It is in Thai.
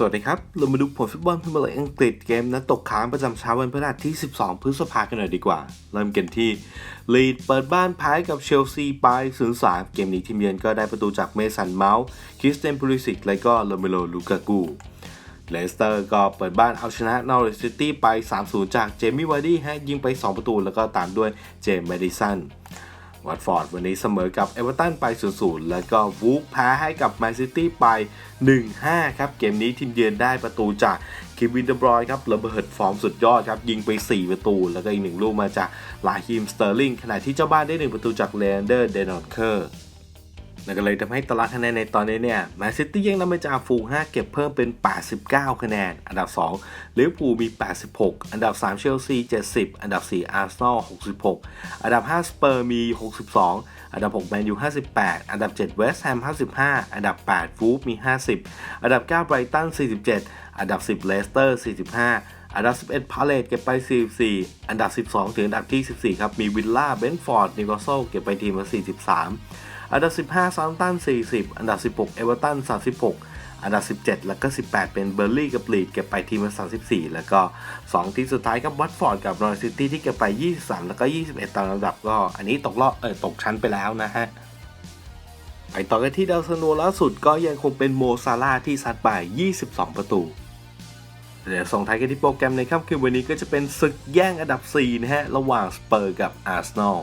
สวัสดีครับ เรามาดูผลฟุตบอลพรีเมียร์ลีกอังกฤษเกมนัดตกค้างประจำเช้าวันพฤหัสที่ 12 พฤษภาคมกันหน่อยดีกว่า เริ่มกันที่ลีดเปิดบ้านแพ้กับเชลซีไป0-3เกมนี้ทีมเยือนก็ได้ประตูจากเมสันเมาส์คริสเตนพูลิสิกและก็โรเมโลลูกากูเลสเตอร์ก็เปิดบ้านเอาชนะนอริสซิตี้ไป 3-0 จากเจมี่วาร์ดี้ฮะยิงไป 2 ประตูแล้วก็ตามด้วยเจมส์แมดิสัน วัตฟอร์ดวันนี้เสมอกับเอเวอร์ตันไป 0-0 แล้วก็วูฟแพ้ให้กับแมนซิตี้ไป 1-5 ครับ เกมนี้ทีมเยือนได้ประตูจากคิมวินเดอร์บรอยครับระเบิดฟอร์มสุดยอดครับ ยิงไป 4 ประตู แล้วก็อีกหนึ่งลูกมาจากลาฮิมสเตอร์ลิงขณะที่เจ้าบ้านได้ 1 ประตูจากเลนเดอร์เดนอร์เคอร์ นั่นก็เลยทำให้ตารางคะแนนในตอนนี้เนี่ยแมนซิตี้ยังนำมาจากฟูง 5 เก็บเพิ่มเป็น 89 คะแนน อันดับ2ลิเวอร์พูลมี 86 อันดับ 3 เชลซี 70 อันดับ 4 อาร์เซนอล 66 อันดับ 5 สเปอร์มี 62 อันดับ 6 แมนยู 58 อันดับ 7 เวสต์แฮม 55 อันดับ8วูฟมี 50 อันดับ 9 ไบรตัน 47 อันดับ 10 เลสเตอร์ 45อันดับ 11 พาเลตเก็บไป 44 อันดับ 12 ถึงอันดับที่ 14 ครับ มีวิลล่า เบนฟอร์ด นิวคาสเซิล เก็บไปทีมละ43 อันดับ 15ซา u ตัน40 อันดับ 16 เอเวอร์ตัน 36 อันดับ 17 แล้วก็ 18 เป็นเบอร์ลี่กับลีดเก็บไปทีมละ34 แล้วก็ 2 ทีมสุดท้ายครับวัตฟอร์ดกับนอร์ซิตี้ที่เก็บไป 23 แล้วก็ 21 ตามลำดับก็ อันนี้ตกรอบเออตกชั้นไปแล้วนะฮะไปต่อกันที่ดาวซันโวล่าสุดก็ยังคงเป็นโมซาลาที่ซัดไป 22 ประตูเดี๋ยวส่งท้ายกันที่โปรแกรมในค่ำคืนวันนี้ก็จะเป็นศึกแย่งอันดับ 4 นะฮะ ระหว่างสเปอร์กับอาร์เซนอล